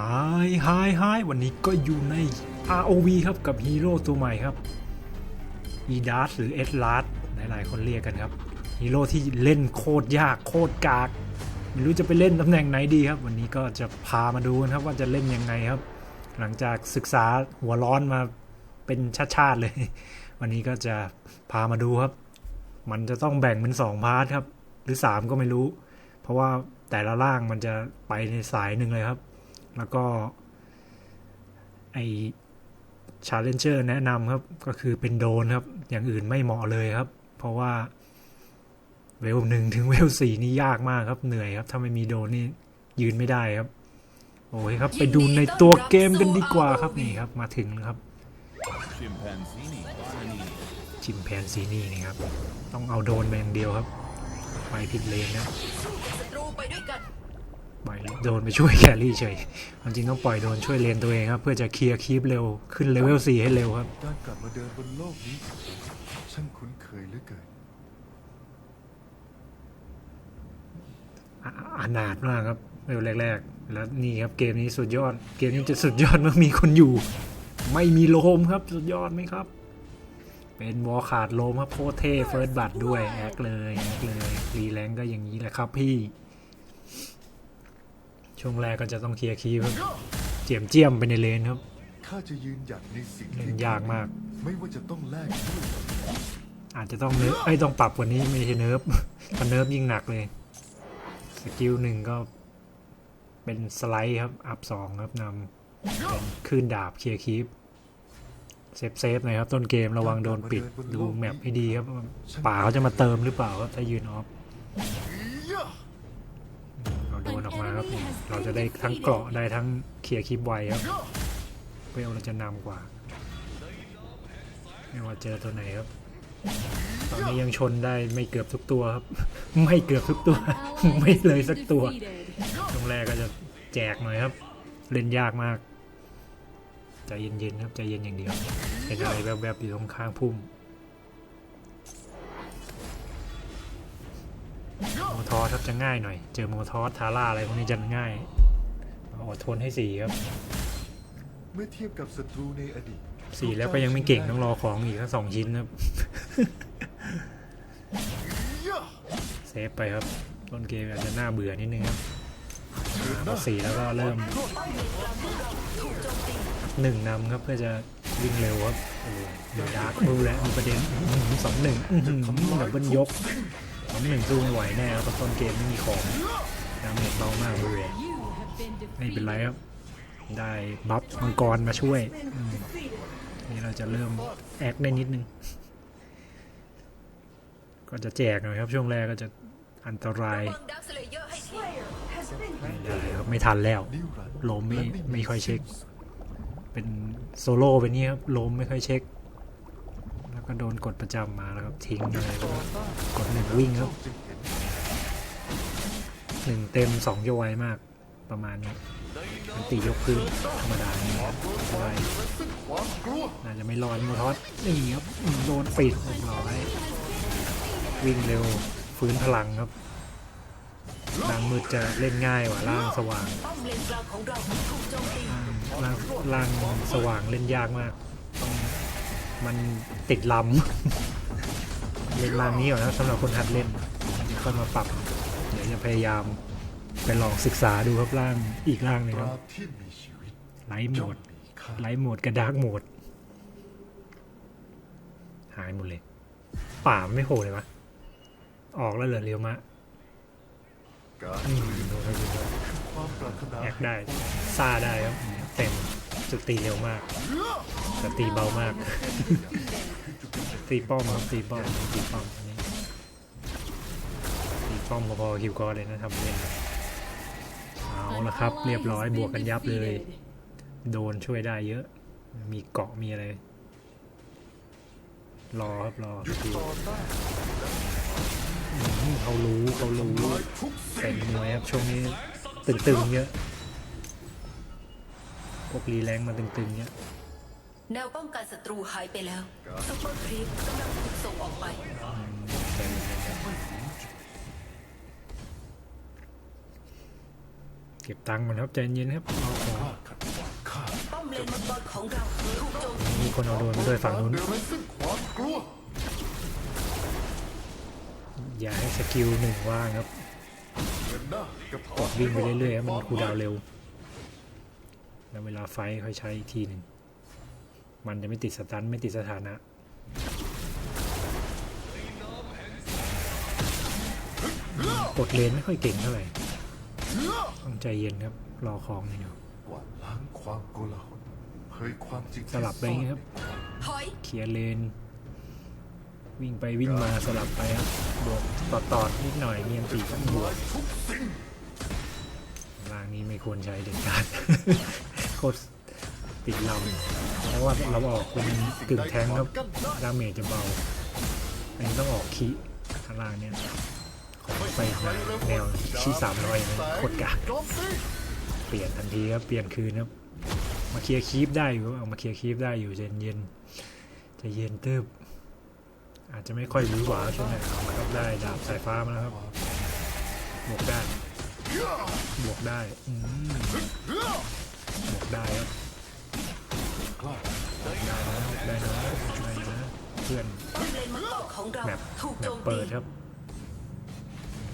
ฮายฮายฮายวันนี้ก็อยู่ใน ROV ครับกับฮีโร่ตัวใหม่ครับ e d a s หรือ e d l a s หลายๆ คนเรียกกันครับฮีโร่ที่เล่นโคตรยากโคตรกากไม่รู้จะไปเล่นตำแหน่งไหนดีครับ วันนี้ก็จะพามาดูกันครับว่าจะเล่นยังไงครับ หลังจากศึกษาหัวร้อนมาเป็นชาติๆเลย วันนี้ก็จะพามาดูครับ มันจะต้องแบ่งเป็นสองพาร์ทครับ หรือสามก็ไม่รู้ เพราะว่าแต่ละร่างมันจะไปในสายหนึ่งเลยครับ แล้วก็ไอชาเลนเจอร์แนะนำครับ ก็คือเป็นโดรนครับ อย่างอื่นไม่เหมาะเลยครับ เพราะว่าเวลหนึ่งถึงเวลสี่นี่ยากมากครับ เหนื่อยครับถ้าไม่มีโดรนนี่ยืนไม่ได้ครับ โอ้ยครับ ไปดูในตัวเกมกันดีกว่าครับนี่ครับ มาถึงแล้วครับ Chimpanzini Bonini จิมแพนซีนี่นี่ครับ ต้องเอาโดรนไปอย่างเดียวครับ ไปผิดเลนนะศัตรูไปด้วยกัน ปล่อยโดรนไปช่วยแครี่เฉยความจริงต้องปล่อยโดรนช่วยเลนตัวเองครับ เพื่อจะเคลียร์คีปเร็วขึ้นเลเวล4ให้เร็วครับการกลับมาเดินบนโลกนี้ช่างคุ้นเคยเหลือเกินอะอนาถมากครับเร็วแรกๆแล้วนี่ครับเกมนี้สุดยอด เกมนี้จะสุดยอดเมื่อมีคนอยู่ ไม่มีโลมครับสุดยอดไหมครับ เป็นวอลขาดโลมครับโคตรเท่เฟิร์สบัตด้วยแอคเลยแอคเลยรีแรงก็อย่างนี้แหละครับพี่ ช่วงแรกก็จะต้องเคลียร์คีย์ครับเจียมเจียมไปในเลนครับข้าจะยืนหยัดในสิ่งเล่ที่นยากมาก ไม่ว่าจะต้องแลกด้วยอาจจะต้องเนิร์ฟเอ้ยต้องปรับกว่านี้ไม่ใช่เนิร์ฟถ้าเนิร์ฟยิ่งหนักเลย สกิลหนึ่งก็เป็นสไลด์ครับ อัพสองครับนำเป็นขึ้นดาบเคลียร์คีปเซฟเซฟหน่อยครับ ต้นเกมระวังโดนปิดดูแมปให้ดีครับว่าป่าเขาจะมาเติมหรือเปล่าครับถ้ายืนออฟเราโด นออกมาครับเราจะได้ทั้งเกราะได้ทั้งเคลียร์คีปไวครับเวลเราจะนำกว่า ไม่ว่าเจอตัวไหนครับ ตอนนี้ยังชนได้ไม่เกือบทุกตัวครับ ไม่เกือบทุกตัว ไม่เลยสักตัว ตรงแรกก็จะแจกหน่อยครับ เล่นยากมาก ใจเย็นๆครับใจเย็นอย่างเดียวเห็นอะไรแวบๆอยู่ตรงข้างพุ่ม มทอสครับจะง่ายหน่อย เจอโมทอสทาร่าอะไรพวกนี้จะง่ายอดทนให้สี่ครับเมื่อเทียบกับศัตรูในอดีตสี่แล้วก็ยังไม่เก่งต้องรอของอีกทั้งสองชิ้นครับเซฟไปครับต้นเกมอาจจะน่าเบื่อนิดนึงครับอ่าพอสี่แล้วก็เริ่มหนึ่งนำครับเพื่อจะวิ่งเร็วครับโอ้โหมีดาร์กดูแลวมีประเด็นอื้อหือสองหนึ่งอื้อหือดับเบิลยก สองหนึ่งสู้ไม่ไหวแน่ครับเพราต้นเกมไม่มีของดาเมจเบามากเลยไม่เป็นไรครับ ได้บัฟมังกรมาช่วยนี่เราจะเริ่มแอคได้นิดนึง ก็จะแจกหน่อยครับช่วงแรกก็จะอันตรายอร์ให้ทีไม่ได้ครับไม่ทันแล้วโลมไม่ไม่ค่อยเช็ค เป็นโซโล่เป็นนี้ครับโลมไม่ค่อยเช็ค ก็โดนกดประจำมาแล้วครับทิ้งอะไรแล้วกดหนึ่งวิ่งครับหนึ่งเต็มสองโยไวมากประมาณนี้มันตียกพื้นธรรมดานี่ครับได้น่าจะไม่รอดโมทอสนี่ครับโดนปิดเรียบร้อยวิ่งเร็วฟื้นพลังครับนางมืดจะเล่นง่ายกว่าล่างสว่างล่างล่างสว่างเล่นยากมาก มันติดลำ เล่นล่างนี้ก่อนนะสำหรับคนหัดเล่นเดี๋ยวค่อยมาปรับ เดี๋ยวจะพยายามไปลองศึกษาดูครับล่างอีกล่างหนึ่งตครารับบที่มีชีวิตไลท์โหมย่อมดมีค่าไลท์โหมดกับดาร์กโหมด หายหมดเลย ป่ามันไม่โผล่เลยวะออกแล้วเหรอเรียวมะการอืมโดนไปดูด้วยความปรารถนาแอคได้ซาได้ครับเต็ม จุดตีเร็วมากแต่ตีเบามาก ตีป้อมครับตีป้อมตีป้อมอันนี้ตีป้อมพอๆคิวกอเลยนะทำเล่นเอาละครับ เรียบร้อยบวกกันยับเลย โดนช่วยได้เยอะ มีเกาะมีอะไร รอครับรอดูอืมเขารู้เขารู้เป็นมวยครับช่วงนี้ตึงๆเยอะ พวกรีแรงมาตึงๆเยอะแนวป้องกันศัตรูหายไปแล้วซุปเปอร์ครีปกำลังถูกส่งออกไปเป็นไม่ถึงจุดเป็นหมายเป็นไม่ถึงจุดเก็บตังค์ก่อนครับใจเย็นครับเอาของข้าป้อมเลนมังกรของเราถูกโจมตีมีคนเอาโดรนมาด้วยฝั่งนู้น เดินไว้ซึ่งความกลัวอย่าให้สกิลหนึ่งว่างครับเดินหน้ากับกดวิ่งไปเรื่อยๆครับมันคูลดาวน์เร็ว แล้วเวลาไฟท์ค่อยใช้อีกทีหนึ่ง มันจะไม่ติดสตันไม่ติดสถานะกดเลนไม่ค่อยเก่งเท่าไหร่ต้องใจเย็นครับ รอของนี่เนาะกวาดล้างความโกลาหลเผยความจริงสลับไปอย่างงี้ครับถอยเคลียร์เลน วิ่งไปวิ่งมาสลับไปครับบวกต่อตอดนิดหน่อยเมียนตีก็บวกล่างนี้ไม่ควรใช้เด็ดขาดโค ตรติดเราเพราะว่าเราออกเป็นกึ่งแทงครับดาเมจจะเบา อันนี้ต้องออกคีข้างล่างเนี่ยขอไปแนวชี้สามร้อยนะโคตรกากเปลี่ยนทันทีครับ เปลี่ยนคืนครับ มาเคลียร์คีปได้อยู่เอามาเคลียร์คีปได้อยู่ใจเย็นจะเย็นตึบอาจจะไม่ค่อยรู้หวาช่วงไหนเอามาครับได้ดาบสายฟ้ามาแล้วครับบวกได้บวกได้อื บวกได้ครับกล้าได้นะได้นะได้นะเพื่อนป้อมเลนมังกรของเราแมปถูกแมโจปมเปิตีดครับ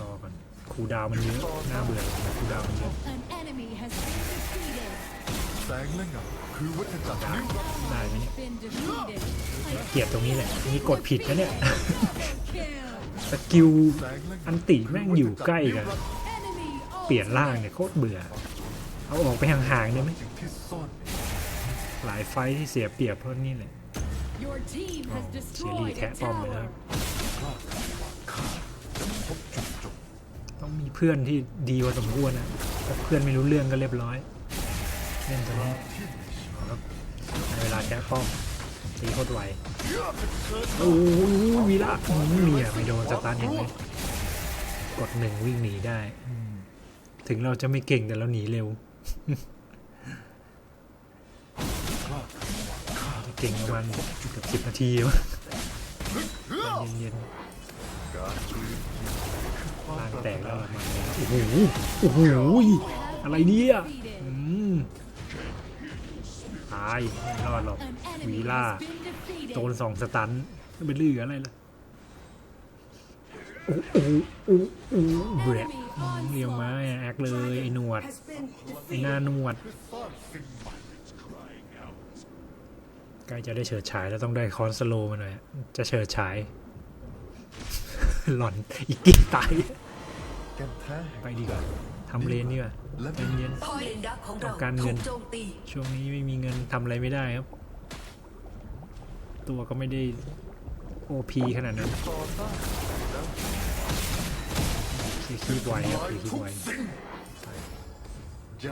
รอก่อนคูลดาวน์มันเยอะน่าเบื่อคูลดาวน์มันเยอะ An enemy has been defeated. แสงและเงาคือวัฏจักรได้นิ้วรบได้ไหมเนี่ย Been defeated. เกลียดตรงนี้แหละนี่กดผิดนะเนี่ย Kill. สกิลแสงและเงาอันติแม่งอยู่ใกล้กัน Enemy เปลี่ยนร่างเนี่ยโคตรเบื่อ เอาออกไปห่างๆได้ไหมสิ่งที่ซ่อนหลายไฟท์ที่เสียเปรียบเพราะนี่แหละ Your team อ๋อ has เชอรี่ destroyed แทะ a ป้อมไปแล้วค tower. รับข้าจะพบจุดจบต้องมีเพื่อนที่ดีกว่าสมควรนะถ้าเพื่อนไม่รู้เรื่องก็เรียบร้อยเล่นตัวนี้ที่มีชีวิตเอาครับในเวลาแทะป้อมตีโคตรไวโอ้ยวีละอืมเนี่ยไม่โดนสตาร์เห็นไหมกดหนึ่งวิ่งหนีได้อืมถึงเราจะไม่เก่งแต่เราหนีเร็วจะ เก่งประมาณเกือบสิบนาทีวะเย็นๆมล่างแตกแล้วนาโอ้โห โอ้โห อะไรเนี่ยอืมตายไม่รอดหรอกวีล่าโดนสองสตันไม่เหลืออะไรล่ะโอ้โอ้โอ้โอ้เบรด เรียวมาแอคเลยไอ้หนวดไอ้หน้าหนวดใกล้จะได้เฉิดฉายแล้วต้องได้คอนสโลมาหน่อยจะเฉิดฉาย หล่อนอีกกี่ตายไปดีกว่าทำเลนดีกว่าเย็นเลนดักต้องการเงินช่วงนี้ไม่มีเงินทำอะไรไม่ได้ครับ ตัวก็ไม่ได้โอพีขนาดนั้น คีคีบไวครับคีคีบไว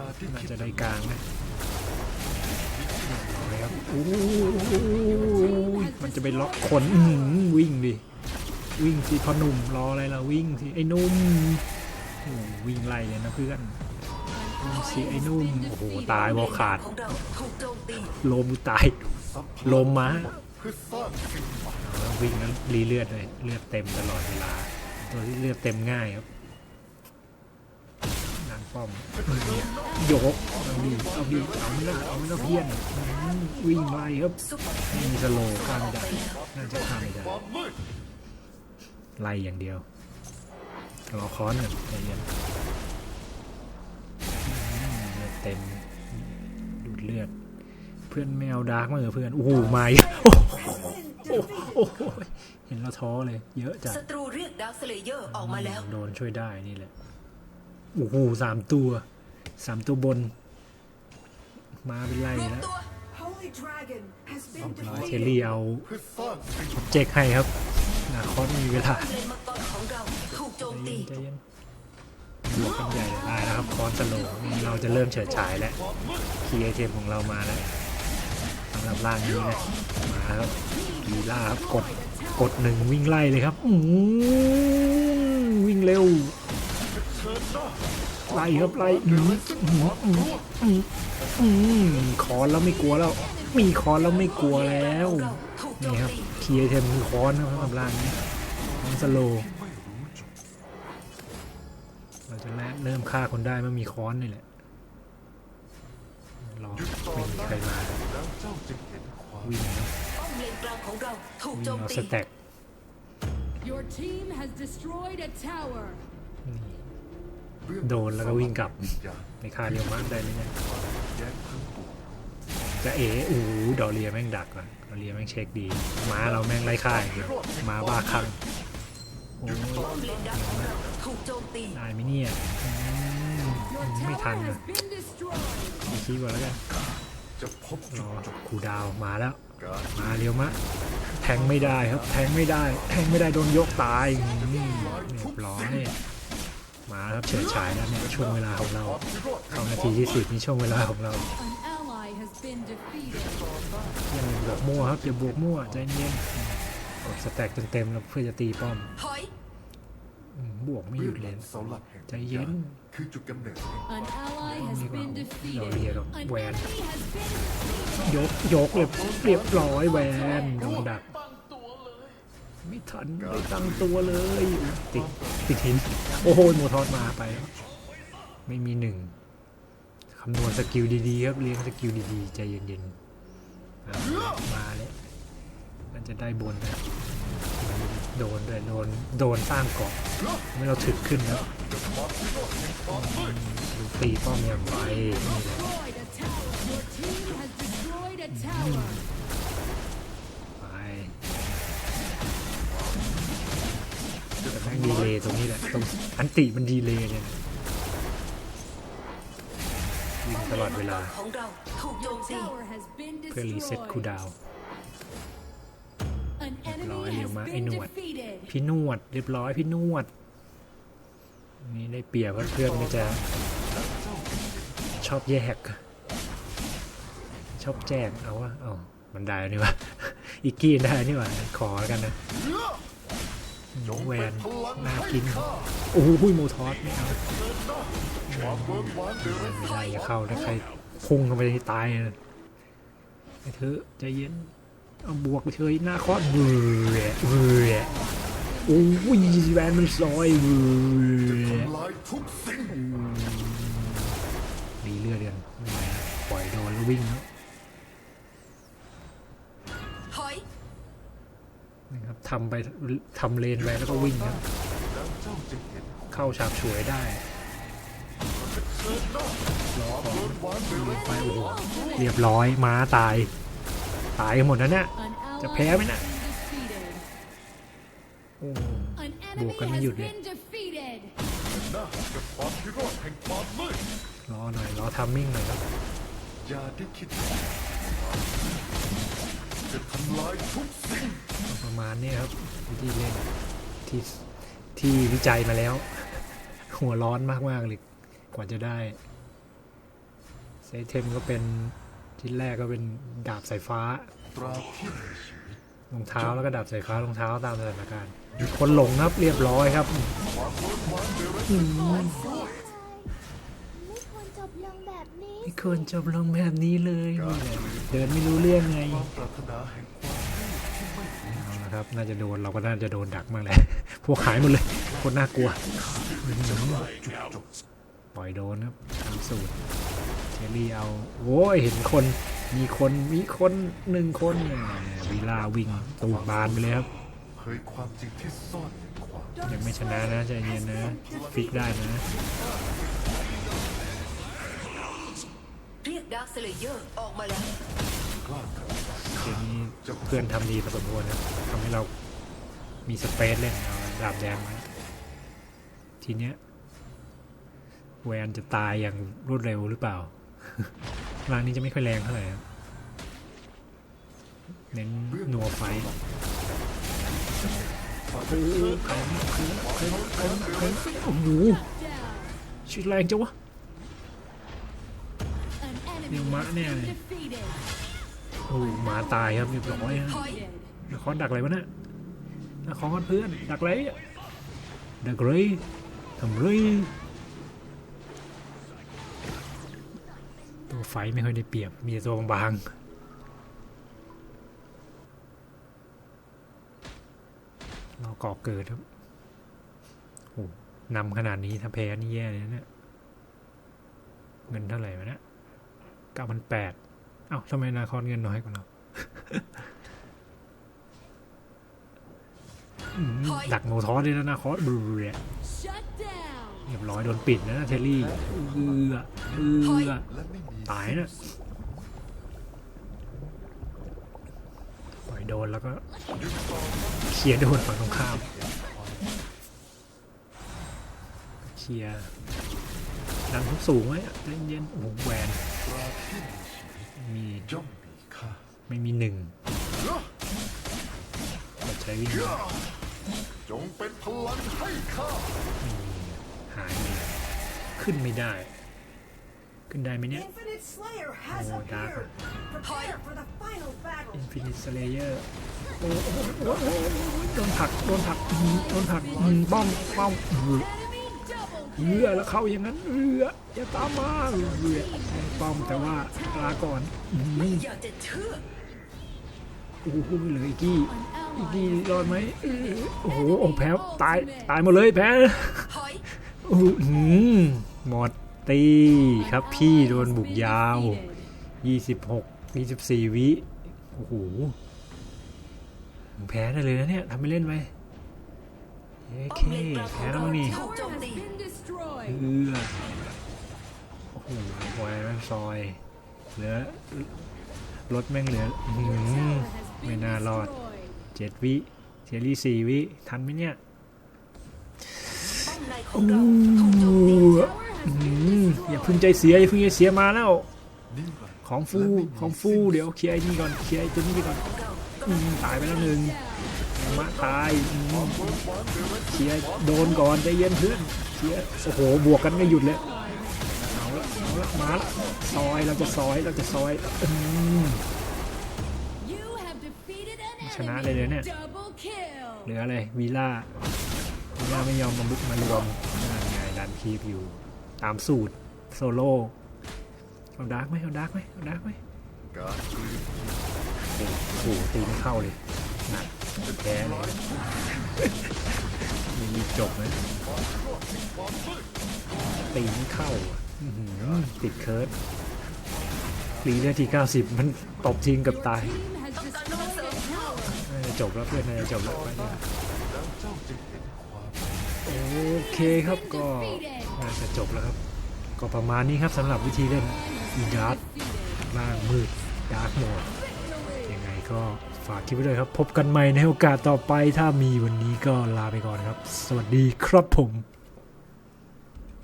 าที่น่าจะได้กลางนะเอาเลยครับโอ้ยมันจะไปล็อกคนอือวิ่งดิ วิ่งสิพอหนุ่มรออะไรล่ะวิ่งสิไอ้นุ่มวิ่งไล่เลยนะเพื่อนวิ่งสิไอ้นุ่มโอ้โหตายวอขาดขาถูกโลมตายลมม้าวิ่งแล้วรีเลือดเลยเลือดเต็มตลอดเวลาตัวที่เลือดเต็มง่ายครับ ป้อมเนี่ยยกเอาดิเอาดิเอาไม่ละเอาไม่ละเพี้ยนอืมวิ่งไล่ครับซุปเปอร์ครีไม่ปมีสโลว์ข้ามไม่ได้น่าจะข้ามไม่ได้ความมืดไล่อย่างเดียวรอค้อนก่อนใจเย็นอืมเลือดเต็มดูดเลือด เพื่อนไม่เอาดาร์กมาเหรอเพื่อนโอ้โหมาอีกโอ้โหโอ้โหเห็นแล้วท้อเลย เยอะจัดศัตรูเรียกดาร์คสเลเยอร์ออกมาแล้ว โดนช่วยได้นี่แหละ โอ้โหสามตัวสามตัวบน มาเป็นไล่รวมแล้วตัว Holy Dragon has เอา been ร้อยเท defeated. ลลี่เอาเพื่อสร้างสิ่งใหม่เจกให้ครับนาคอนมีเวลาป้อมเลนมังกรของเราถูกโจมใจตีเย็นใจเย็นบวกกันใหญ่เลยได้แล้วครับคอนสโลว์นี่เราจะเริ่มเฉิดฉายแล้วคีย์ไอเทมของเรามาแล้วสำหรับร่างนี้นะมาครับกีล่าครับกดกดหนึ่งวิ่งไล่เลยครับอืมวิ่งเร็ว ไล่ครับไล่อืมอืมอืมอืมอืมคอนแล้วไม่กลัวแล้ว มีคอนแล้วไม่กลัวแล้วนี่ครับตีคียเทมคอนนะครับสำหรังนี้คอนสโลเราเราจะเริ่มฆ่าคนได้เมื่อมีค้อนนี่แหละรอไม่มีใครมาวิ่งนะวิ่งเอาสแต็ก Your โดนแล้วก็วิ่งกลับวิญญาณในคาเรียวมากได้ไหมเนี่ยจะเอ๋อูดอเรียแม่งดักว่ะดอเรียแม่งเช็คดีม้าเราแม่งไล่ฆ่าอย่างเดียวม้าบ้าคลั่งโอ้ยป้อมเลนดักของเราถูกโจมตีได้ไหมเนี่ยไม่ทันอะดีคีก่อนแล้วกันจะพบรอคูดาวมาแล้ว มาเร็วมะแทงไม่ได้ครับ แทงไม่ได้ แทงไม่ได้โดนยกตายอืมเรียบร้อย มาครับเฉิดฉายแล้วเนี่ยช่วงเวลาของเราเข้านาทีที่สิบนี่ช่วงเวลาของเรา An ally has been defeated. อย่าบวกมั่วครับอย่าบวกมั่วใจเย็นกดสแต็กเต็มๆแล้วเพื่อจะตีป้อมถอยอืมบวกไม่หยุดเลยเสาหลักแห่งใจเย็นคือจุดกำเนิดแห่ง An ally has been defeated. Rồi, vậy rồi, An quen. enemy has been defeated. ยกยกเลยเรียบร้อยแวนโดนดัก ไม่ทันไม่ตั้งตัวเลย ติดติดหิน โอ้โหโมทอสมาไป ไม่มีหนึ่งคำนวณสกิลดีๆครับเรียงสกิลดีๆ ใจเย็นๆ มาแล้วมันจะได้บนนะโดนด้วยโดนโดนสร้างเกาะไม่เราถึกขึ้นแล้วดูตีป้อมย่างไวนี่แหละ ดีเลยตรงนี้แหละตรงอันติมันดีเลยเนี่ยวิ่งตลอดเวลาของเราถูกโจมตี Tower has been เพื่อรีเซ็ตคูล destroyed. ดาวน์ An Rồi, enemy liều has mà, been ai nuột. defeated. พี่นวด เรียบร้อยพี่นวด นี่ได้เปรียบว่าเพื่อนไม่จะชอบแยก ชอบแจกเอาวะเอามันได้นี่วะ อีกกี้ได้นี่วะขอแล้วกันนะ แหวนน่ากิน โอ้โหโมทอสไม่เอาความเบิกบานเดือดไม่ได้อย่าเข้าถ้าใครพุ่งเข้าไปที่ตายนะไอ้เธอใจเย็นเอาบวกเฉยหน้าคอดเบื่อเบื่อโอ้ยแวนมันซอยเบื่อทำลายทุกสิ่งดีเลือดกันไม่ไหวนปล่อยโดนแล้ววิ่งแล้ว ทำไปทำเลนไปแล้วก็วิ่งครับแล้วเจ้าจะเห็นเข้าฉาบฉวยได้รอก่อนหวานเดือดไปโอ้โหเรียบร้อยม้าตาย ตายกันหมดนะเนี่ย An ally Chả phé mấy nè. has been defeated. โอ้ An Buộc enemy cái mới has dụt đi. been defeated. หน้ากับความพิโรธแห่งความมืดรอหน่อยรอทัมมิ่งหน่อยครับอย่าได้คิดว่าจะทำลายทุกสิ่งประ มาณนี้ครับวิธีเล่นที่ที่วิจัยมาแล้ว หัวร้อนมากๆเลยกว่าจะได้เซตเทมก็เป็นชิ้นแรกก็เป็นดาบสายฟ้าตราบที่มีชีวิตรองเท้าแล้วก็ดาบสายฟ้ารองเท้าตามสถานการณ์มีคนหลงครับเรียบร้อยครับความเบิกบานเดือดอืมไม่ควรจบลงแบบนี้ไม่ควรจบลงแบบนี้เลยนี่แหละเดินไม่รู้เรื่องไงะครับ น่าจะโดนเราก็น่าจะโดนดักมากเลยพวกขายหมดเลยโคนน่ากลัวปล่อยโดนครับตามสูตรเจลลี่เอาโว้ยเห็นคนมีคนมีคนหนึ่งคนวีลาวิ่งตูดบานไปเลยครับความจริงที่ซ่อนยังไม่ชนะนะใจเย็นนะฟิกได้นะเรียกดาร์คสเลเยอร์ออกมาแล้ว เกมนี้เพื่อนทำดีพอสมควรนะทำให้เรามีสเปซเล่นเอาดาบแดงมาทีเนี้ยแวนจะตายอย่างรวดเร็วหรือเปล่าร่างนี้จะไม่ค่อยแรงเท่าไหร่ครับเน้นนัวไฟท์โอ้โหใครใครใครใครใครโอ้โห Down. ชิดแรงจังวะ An enemy Nhưng mã has nè been này. defeated. โอ้ โหมาตายครับเรียบร้อยฮะถอย Defeated. นครดักอะไรวะเนี่ยนครเพื่อนดักอะไรดักเลยทำเลยตัวไฟไม่ค่อยได้เปรียบมีแต่ตัวบางๆเราก่อเกิดครับโอ้นำขนาดนี้ถ้าแพ้นี่แย่เลยนะเนี่ยเงินเท่าไหร่วะเนี่ยเก้าพันแปด เอ้าทำไมนาคอนเงินน้อยกว่าเราอืมดักโมทอสเลยนะนาคอสบรูเรีย Shut down. เรียบร้อยโดนปิดนะเทลลี่เอือเอือและไม่มีตายนะปล่อยโดนแล้วก็เคลียร์โดนฝั่งตรงข้ามเคลียร์ดันทุกสูงไว้อะใจเย็นๆโอ้โหแหวน มีย่อมมีค่าไม่มีหนึ่งกดใช้วิ่งหนีจงเป็นพลังให้ข้าหายไปเลยขึ้นไม่ได้ ขึ้นได้ไหมเนี่ย Infinite Slayer has Oh, dark. appeared. Prepare for the final battle. Infinite Slayer โอ้โหโอ้โหโอ้โหโดนผลักโดนผลักอืมโดนผลักอืมป้อมป้อม เอือ Enemy double เอือแล้วเข้าอย่างนั้นเอืออย่าตามมาเอือป้อมแต่ว่าลาก่อนอืมอยากจะเชื่โอ้โหเหลืออีกกี้อีกกี้รอดไหมโอ้โหโอ้แพ้ตายตายหมดเลยแพ้ถอยอู้หือหมดตีครับพี่โดนบุกยาว 26 24 วิโอ้โหแพ้ได้เลยนะเนี่ยทำไม่เล่นไปเย้เคแพ้แล้วมั้งนี่ เออโอ้โหหวยแม่งซอย เหลือรถแม่งเหลืออื้อหื Your อ tower has ไม่น่ารอดเจ็ดวิเทลลี่สี่วิ ทันไหมเนี่ยอมในของเราถูกโจมตี Tower has อื been มอย่าพึ่งใจเสีย อย่าพึ่งใจเสียมาแล้ว ของฟู ของฟู เดี๋ยวเคลียร์นี่ก่อน เคลียร์ตัวนี้ก่อน ตายไปแล้วหนึ่งมะตายเคลียโดนก่อนใจเย็นเพื่อนเคลียโอ้โหบวกกันไม่หยุดเลยเอาละเอาละมาละซอยเราจะซอยเราจะซอยอชนะเลยเลยเนี่ยเหลืออะไรวีล่าวีล่าไม่ยอมมาบุกมารวมนั่นไงดันคีบอยู่ตามสูตรโซโล่เอาดาร์กไหมเอาดาร์กไหมเอาดาร์กไหม โอ้โหตีไม่เข้าเลยหนักแพ้เลยมีจบไหมตีไม่เข้าอะอื้อหือติดเคิร์ดปีได้ที่ 90 มันตบทิ้งกับตายจบแล้วเพื่อนนาจะจบแล้วไปเนี่ยโอเคครับก็น่าจะจบแล้วครับ ก็ประมาณนี้ครับสำหรับวิธีเล่นอีดาร์ Defeated. ล่างมืดดาร์กโหมด ก็ฝากคลิปไว้ด้วยครับ พบกันใหม่ในโอกาสต่อไป ถ้ามีวันนี้ก็ลาไปก่อนครับ สวัสดีครับผม